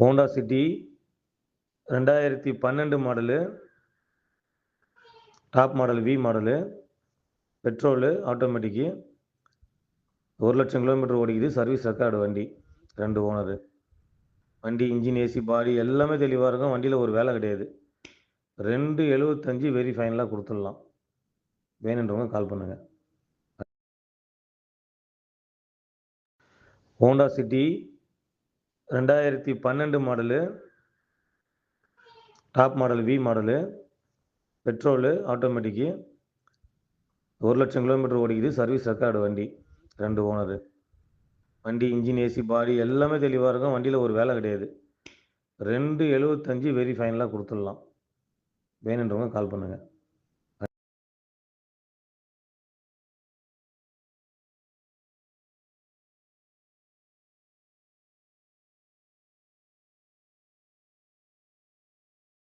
Honda City ரெண்டாயிரத்தி பன்னெண்டு model top model V model petrol automatic. ஒரு லட்சம் கிலோமீட்டர் ஓடிக்குது சர்வீஸ் ரெக்கார்டு வண்டி ரெண்டு ஓனரு. வண்டி இன்ஜின் ஏசி பாடி எல்லாமே தெளிவாக இருக்கும். வண்டியில் ஒரு வேலை கிடையாது. ரெண்டு எழுபத்தஞ்சி வெரி ஃபைனலாக கொடுத்துடலாம். வேணுன்றவங்க கால் பண்ணுங்கள் ஹோண்டா சிட்டி ரெண்டாயிரத்தி பன்னெண்டு model top model V model petrol automatic. ஒரு லட்சம் கிலோமீட்டர் ஓடிக்குது சர்வீஸ் ரெக்கார்டு வண்டி ரெண்டு ஓனரு. வண்டி இன்ஜின் ஏசி பாடி எல்லாமே தெளிவாக இருக்கும். வண்டியில் ஒரு வேலை கிடையாது. ரெண்டு எழுபத்தஞ்சி வெரி ஃபைனலாக கொடுத்துடலாம். வேணுன்றவங்க கால் பண்ணுங்கள்